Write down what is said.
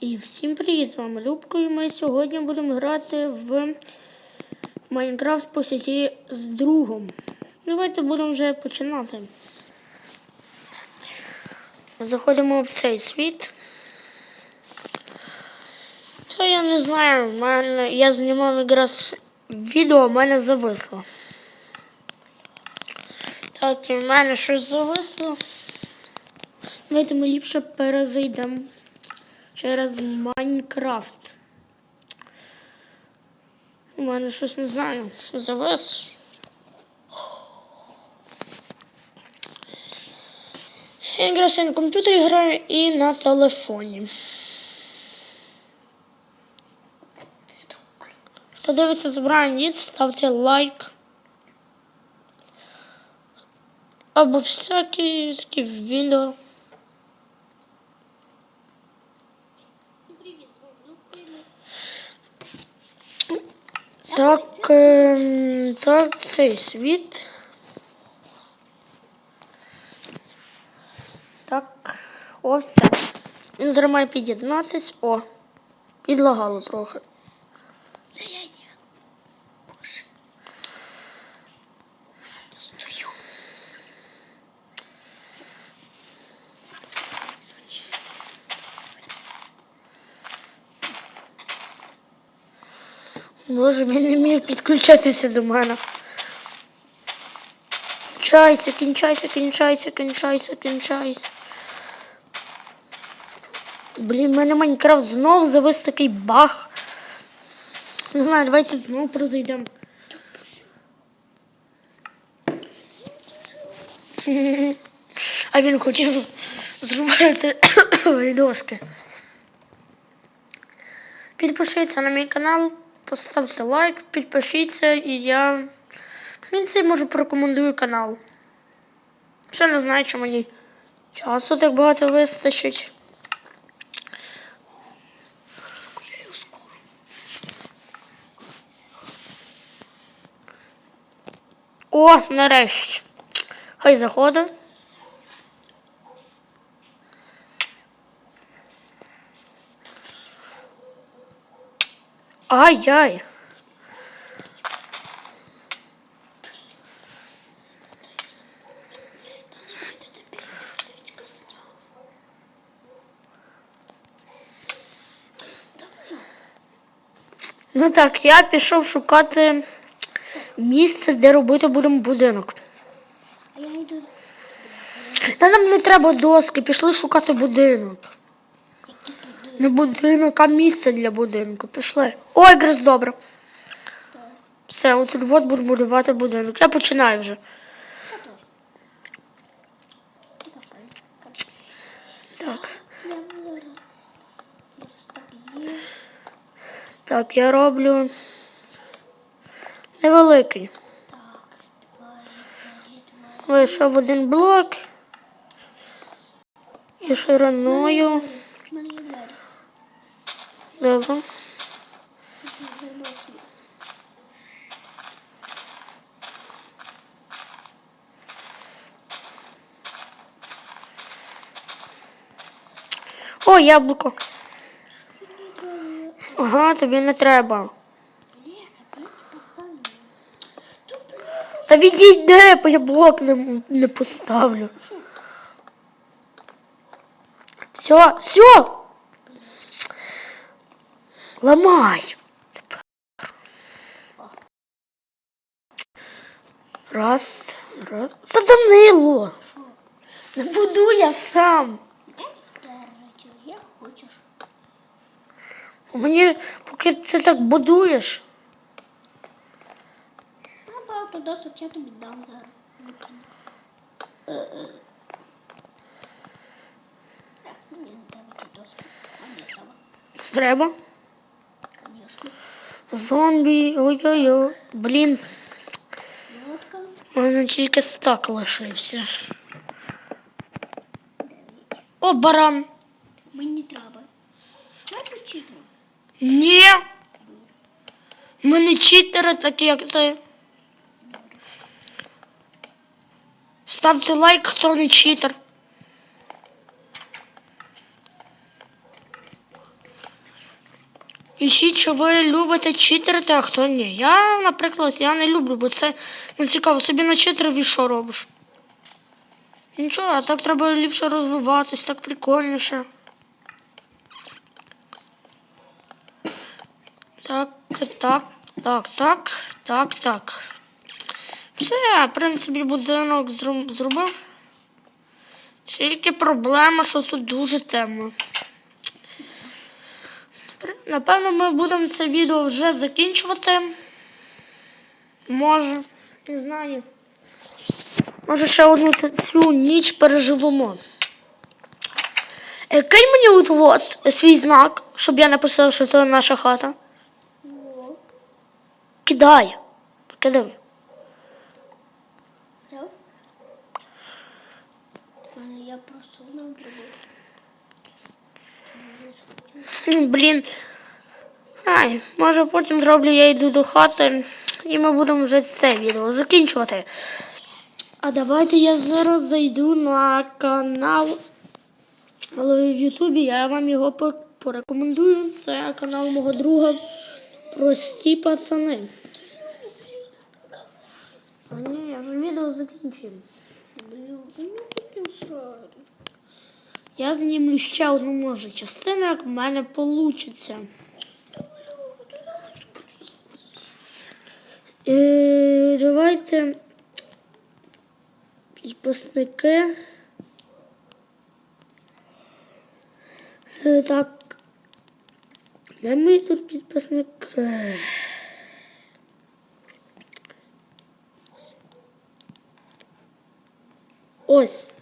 І всім привіт! З вами Любко, і ми сьогодні будемо грати в Майнкрафт по сіті з другом. Давайте будемо вже починати. Заходимо в цей світ. Та я не знаю, мене, я знімав якраз відео, в мене зависло. Так, і в мене щось зависло. Давайте ми ліпше перезайдемо через Майнкрафт. У мене щось не знаю. Завис. Я якраз і на комп'ютері граю і на телефоні. Хто дивиться забирає ніц, ставте лайк. Або всякі такі відео. Так, ем, так, цей світ. Так, о, все. Він зримає під 11, О, підлагало трохи. Боже, він не міг підключатися до мене. Кінчайся, кінчайся, кінчайся, кінчайся, кінчайся. Блін, в мене Майнкрафт знов завис такий баг. Не знаю, давайте знову прозайдемо. А він хотів зробити відоски. Підпишіться на мій канал, поставте лайк, підпишіться і я в принципі можу порекомендую канал. Ще не знаю, чи мені часу так багато вистачить. О, нарешті. Хай заходить. Ай-яй. Ну так, я пішов шукати місце, де робити будемо будинок. А я йду. Та нам не треба доски, пішли шукати будинок. Не будинок, а місце для будинку. Пішли. Ой, якраз добре. Все, от тут от буду будувати будинок. Я починаю вже. Так. Так я роблю невеликий. Вийшов один блок. І шириною. В мене є двері. Добре. О, яблуко. Ага, тобі не треба. Та відійди, бо я блок не, не поставлю. Все, все. Ламай. Раз, раз. Та Данило. Не буду я сам. Мені, поки ти так будуєш. А багато досок я тобі дам зараз. Треба ті доски. А мені треба. Треба. Звісно. Зомбі. Ой-ой-ой. Блін, Лодка. у мене тільки стак лишився. О, баран. Мені треба. Давай почитаємо. Ні. Ми не читери, такі як ти. Ставте лайк, хто не читер. Пишіть, що ви любите читерити, а хто ні. Я, наприклад, я не люблю, бо це не цікаво. Собі начитерив і що робиш? Нічого, а так треба ліпше розвиватись, так прикольніше. Так, так, так, так, так, так. Все, в принципі, будинок зробив. Тільки проблема, що тут дуже темно. Напевно, ми будемо це відео вже закінчувати. Може, не знаю. Може, ще одну цю- ніч переживемо. Е, Кинь мені от, от свій знак, щоб я написав, що це наша хата. Кидай. Кидай. взяв. Я просто не прибув. Блін. Ай, може потім зроблю, я йду до хати, і ми будемо вже це відео закінчувати. А давайте я зараз зайду на канал але в Ютубі, я вам його порекомендую. Це канал мого друга Прості пацани. А ні, я вже відео закінчив. Я знімлю ще одну може частину, як в мене вийде. Е, давайте підписники. Е, так. Де мої тут підписники? Ось.